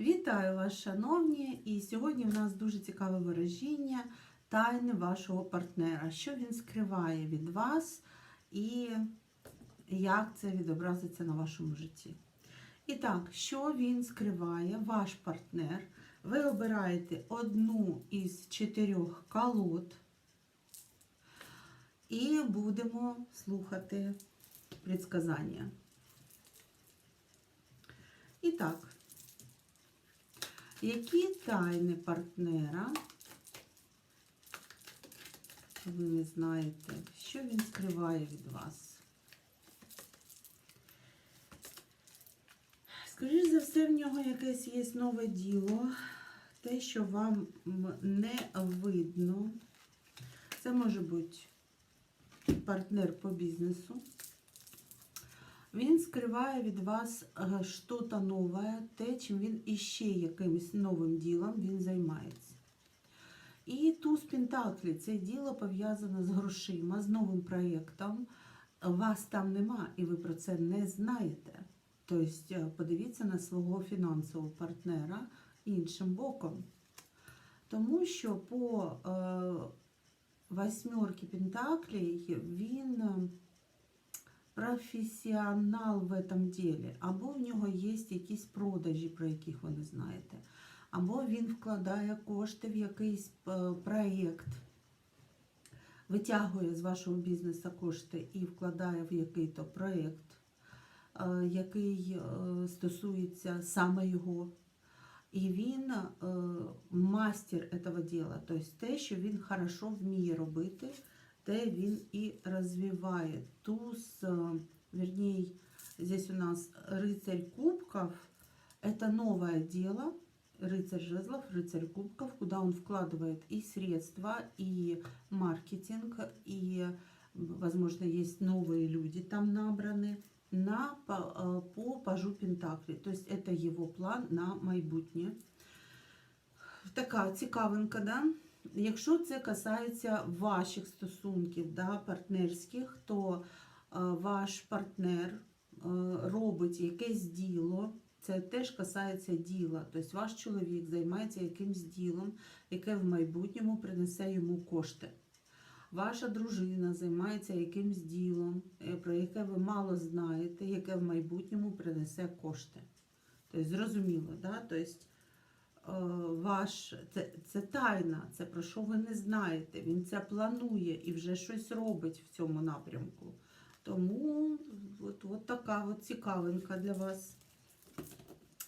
Вітаю вас, шановні! І сьогодні в нас дуже цікаве вираження тайни вашого партнера, що він скриває від вас і як це відобразиться на вашому житті. І так, що він скриває, ваш партнер? Ви обираєте одну із чотирьох колод і будемо слухати предсказання. І так, які тайни партнера ви не знаєте, що він скриває від вас? Скоріше за все, в нього якесь є нове діло, те, що вам не видно. Це може бути партнер по бізнесу. Він скриває від вас щось нове, те, чим він іще якимось новим ділом він займається. І туз Пентаклі це діло пов'язане з грошима, з новим проєктом. Вас там нема, і ви про це не знаєте. Тобто, подивіться на свого фінансового партнера іншим боком. Тому що по е, восьмерки Пентаклей він професіонал в этом ділі, або в нього є якісь продажі, про яких ви не знаєте, або він вкладає кошти в якийсь проєкт, витягує з вашого бізнесу кошти і вкладає в який-то проєкт, який стосується саме його. І він мастер этого діла, тобто те, що він хорошо вміє робити те він і розвиває. Туз, вернее, здесь у нас рыцарь кубков, это новое дело, рыцарь жезлов, рыцарь кубков, куда он вкладывает и средства, и маркетинг, и, возможно, есть новые люди там набраны, на, по, по пажу Пентаклі. То есть это его план на майбутнє. Така цікавинка, да? Якщо це касається ваших стосунків, да, партнерських, то е, ваш партнер е, робить якесь діло, це теж касається діла. Тобто ваш чоловік займається якимсь ділом, яке в майбутньому принесе йому кошти. Ваша дружина займається якимсь ділом, е, про яке ви мало знаєте, яке в майбутньому принесе кошти. Тобто, зрозуміло, да? Тобто, ваш, це, це тайна, це про що ви не знаєте. Він це планує і вже щось робить в цьому напрямку. Тому от, от така от цікавинка для вас.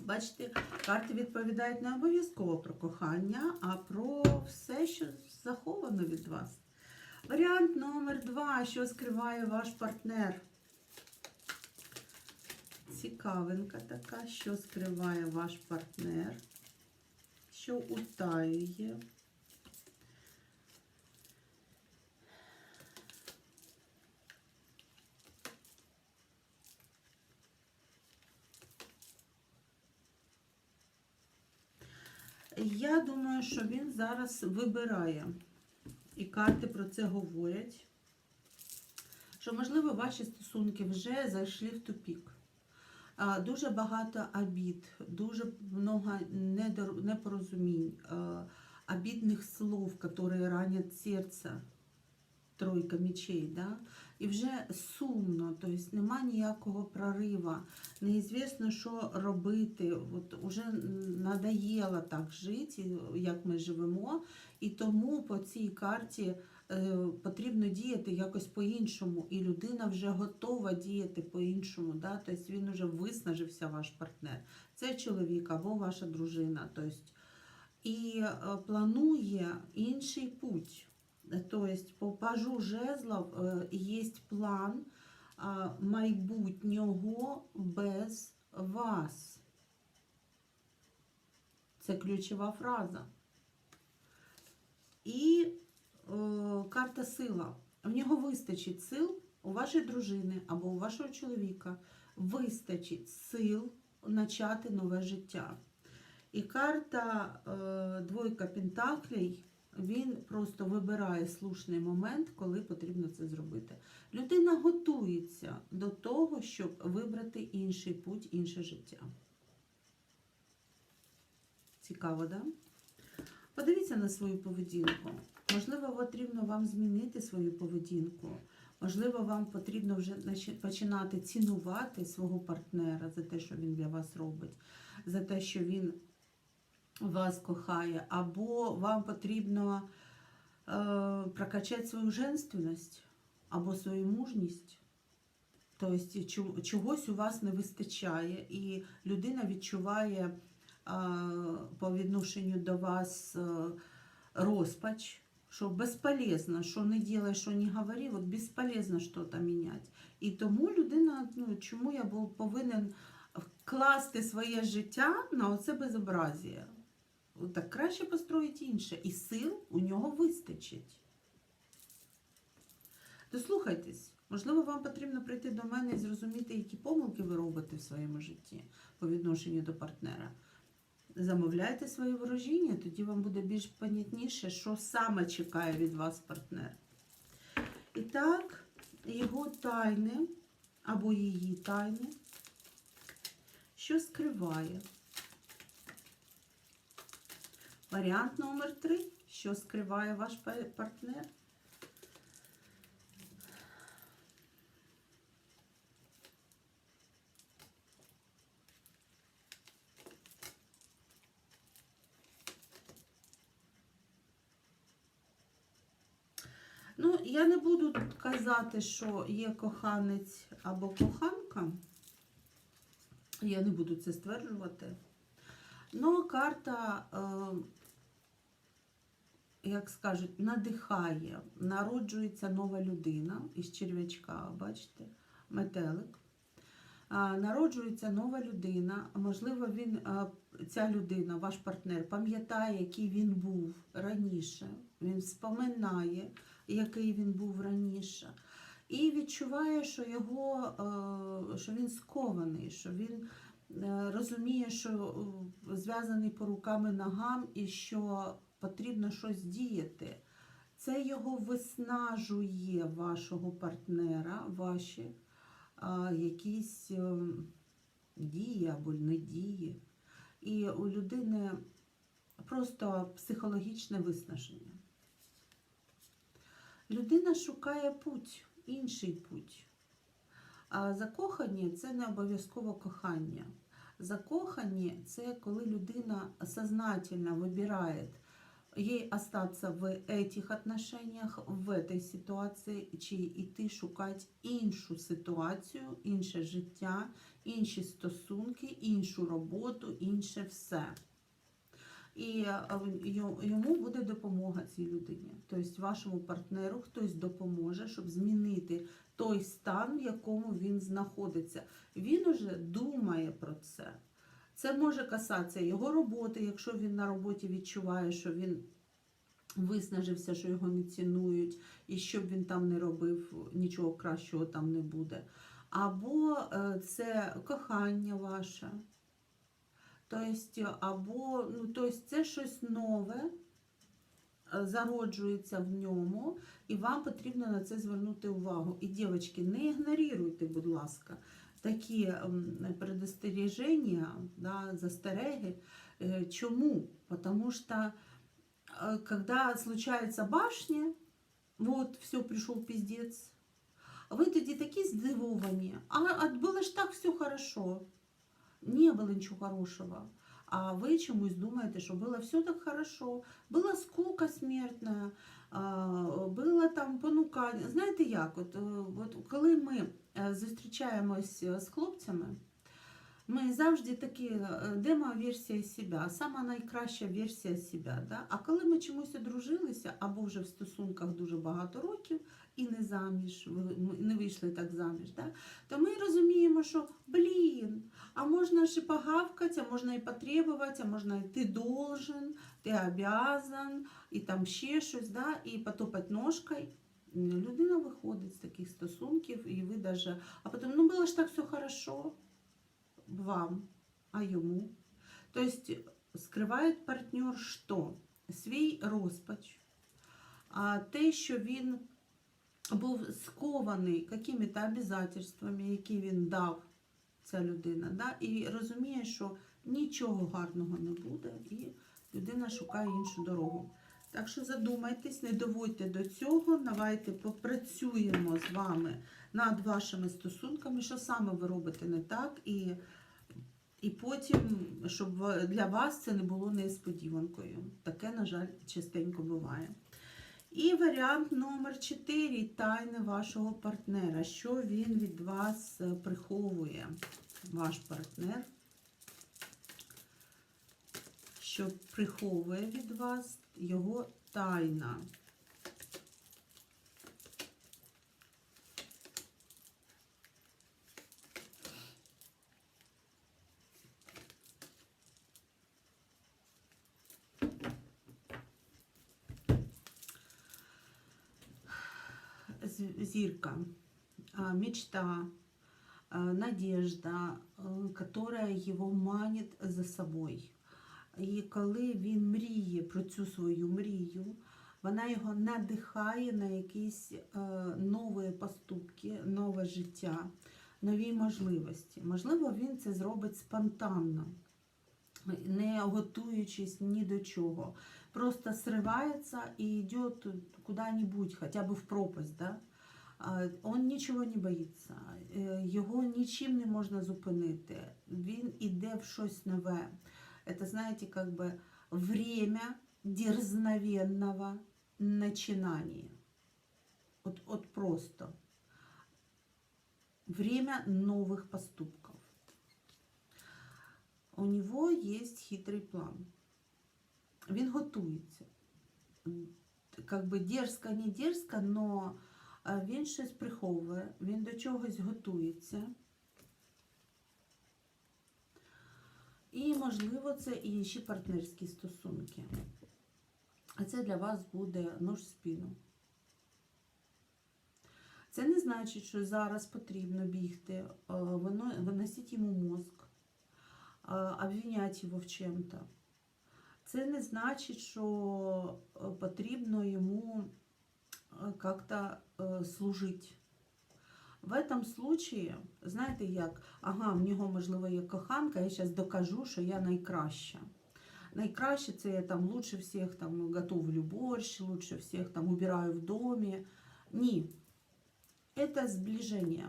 Бачите, карти відповідають не обов'язково про кохання, а про все, що заховано від вас. Варіант номер два, що скриває ваш партнер. Цікавинка така, що скриває ваш партнер що утаює. Я думаю, що він зараз вибирає, і карти про це говорять, що, можливо, ваші стосунки вже зайшли в тупік. Дуже багато обід, дуже много непорозумінь, обідних слов, які ранять серце, тройка мечей, да? і вже сумно, тобто нема ніякого прориву, неізвісно, що робити. От Уже надоело так жити, як ми живемо, і тому по цій карті. Е, потрібно діяти якось по-іншому, і людина вже готова діяти по-іншому. Да? Тобто він вже виснажився, ваш партнер. Це чоловік або ваша дружина. Тобто, і е, планує інший путь. Тобто, по пажу жезлов е, є план майбутнього без вас. Це ключова фраза. І карта сила. В нього вистачить сил у вашої дружини або у вашого чоловіка, вистачить сил почати нове життя. І карта е, двойка Пентаклей, він просто вибирає слушний момент, коли потрібно це зробити. Людина готується до того, щоб вибрати інший путь, інше життя. Цікаво, да? Подивіться на свою поведінку. Можливо, потрібно вам змінити свою поведінку. Можливо, вам потрібно вже починати цінувати свого партнера за те, що він для вас робить, за те, що він вас кохає, або вам потрібно е, прокачати свою женственність або свою мужність. Тобто чогось у вас не вистачає, і людина відчуває е, по відношенню до вас е, розпач, що безполезно, що не делай, що не говори, от безполезно щось міняти. І тому людина, ну чому я був повинен вкласти своє життя на оце безобразія? Так краще построїть інше, і сил у нього вистачить. Дослухайтесь, можливо, вам потрібно прийти до мене і зрозуміти, які помилки ви робите в своєму житті по відношенню до партнера. Замовляйте своє ворожіння, тоді вам буде більш понятніше, що саме чекає від вас партнер. І так, його тайни або її тайни, що скриває. Варіант номер три. Що скриває ваш партнер? Ну, я не буду казати, що є коханець або коханка. Я не буду це стверджувати. Ну, карта, е, як скажуть, надихає, народжується нова людина із черв'ячка, бачите, метелик. Народжується нова людина. Можливо, він, а, ця людина, ваш партнер, пам'ятає, який він був раніше. Він споминає, який він був раніше. І відчуває, що його, е, що він скований, що він е, розуміє, що е, зв'язаний по рукам і ногам, і що потрібно щось діяти. Це його виснажує вашого партнера, ваші якісь дії або не дії. І у людини просто психологічне виснаження. Людина шукає путь, інший путь. А закохані це не обов'язково кохання. Закохані це коли людина сознательно вибирає ей остаться в этих отношениях, в этой ситуації, чи йти шукати іншу ситуацію, інше життя, інші стосунки, іншу роботу, інше все. І е, йому буде допомога цій людині. Тобто вашому партнеру хтось допоможе, щоб змінити той стан, в якому він знаходиться. Він уже думає про це. Це може касатися його роботи, якщо він на роботі відчуває, що він виснажився, що його не цінують, і що б він там не робив, нічого кращого там не буде. Або е, це кохання ваше. Тобто, або, ну, тобто це щось нове е, зароджується в ньому, і вам потрібно на це звернути увагу. І, дівчатки, не ігноруйте, будь ласка, такі ем, предостереження, да, застереги. Е, Чому? Тому що э, когда случается башня, вот, все, пришел пиздец, ви тоді такі здивовані, а, а було ж так все хорошо. Не було нічого хорошого. А ви чомусь думаєте, що було все так хорошо, була скука смертна, було там понукання. Знаєте як, от, е, от коли ми е, зустрічаємось з хлопцями, ми завжди такі е, демо-версія себе, сама найкраща версія себе. Да? А коли ми чомусь одружилися, або вже в стосунках дуже багато років і не заміж, не вийшли так заміж, да? то ми розуміємо, що блін, а можна ж і погавкати, а можна і потребувати, а можна і ти должен, ти обязан, і там ще щось, да? і потопати ножкою. Людина виходить з таких стосунків, і ви даже, а потім, ну було ж так все хорошо вам, а йому. Тобто скриває партнер що? Свій розпач, а те, що він був скований якими-то обов'язками, які він дав ця людина, да? і розуміє, що нічого гарного не буде, і людина шукає іншу дорогу. Так що задумайтесь, не доводьте до цього. Давайте попрацюємо з вами над вашими стосунками, що саме ви робите не так, і, і потім, щоб для вас це не було несподіванкою. Таке, на жаль, частенько буває. І варіант номер 4 тайни вашого партнера. Що він від вас е, приховує, ваш партнер? Що приховує від вас його тайна? З- Зірка, а, мечта, а, надежда, которая его манит за собой. І коли він мріє про цю свою мрію, вона його надихає на якісь е, нові поступки, нове життя, нові можливості. Можливо, він це зробить спонтанно, не готуючись ні до чого. Просто срывается и идет куда-нибудь, хотя бы в пропасть, да? Он нічого не боїться, е, його нічим не можна зупинити. Він іде в щось нове. Это, знаете, как бы время дерзновенного начинания. Вот, вот просто. Время новых поступков. У него есть хитрый план. Він готується. Как би дерзко, не дерзко, но е, він щось приховує, він до чогось готується. І, можливо, це інші партнерські стосунки. А це для вас буде нож в спину. Це не значить, що зараз потрібно бігти, е, вино- виносити йому мозк, е, обвиняти його в чим-то. Це не значить, що е, потрібно йому е, служити. В этом случае, знаєте як, ага, в нього, можливо, є коханка, я зараз докажу, що я найкраща. Найкраще це я там лучше всіх там готовлю борщ, лучше всіх там убираю в домі. Ні. Это сближение.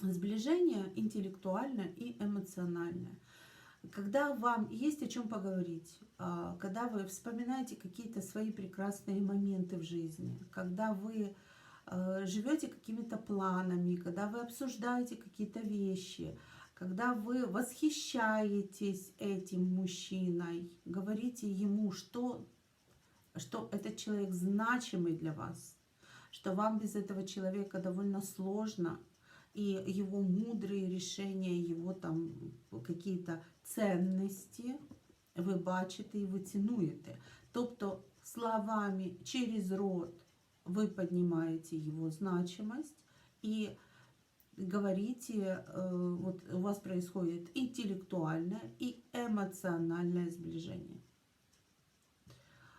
Сближение интеллектуальное и эмоциональное. Когда вам есть о чем поговорить, а, когда вы вспоминаете какие-то свои прекрасные моменты в жизни, когда вы э, живете какими-то планами, когда вы обсуждаете какие-то вещи, когда вы восхищаетесь этим мужчиной, говорите ему, что, что этот человек значимый для вас, что вам без этого человека довольно сложно, и его мудрые решения, его там какие-то цінності ви бачите і ви цінуєте. Тобто словами через рот вы поднимаете его значимость и говорите, э, вот у вас происходит интеллектуальное и эмоциональное сближение.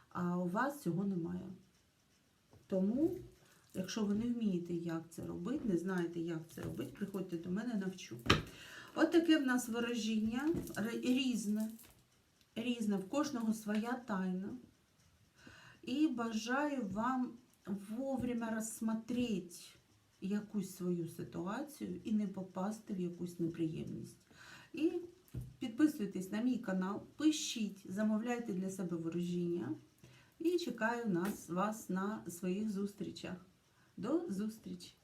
А у вас цього немає. Тому, якщо ви не вмієте, як це робити, не знаєте, як це робити, приходьте до мене, навчу. От таке в нас вираження р- різне. Різне, в кожного своя тайна. І бажаю вам вовремя розсмотреть якусь свою ситуацію і не попасти в якусь неприємність. І підписуйтесь на мій канал, пишіть, замовляйте для себе ворожіння. І чекаю нас, вас на своїх зустрічах. До зустрічі!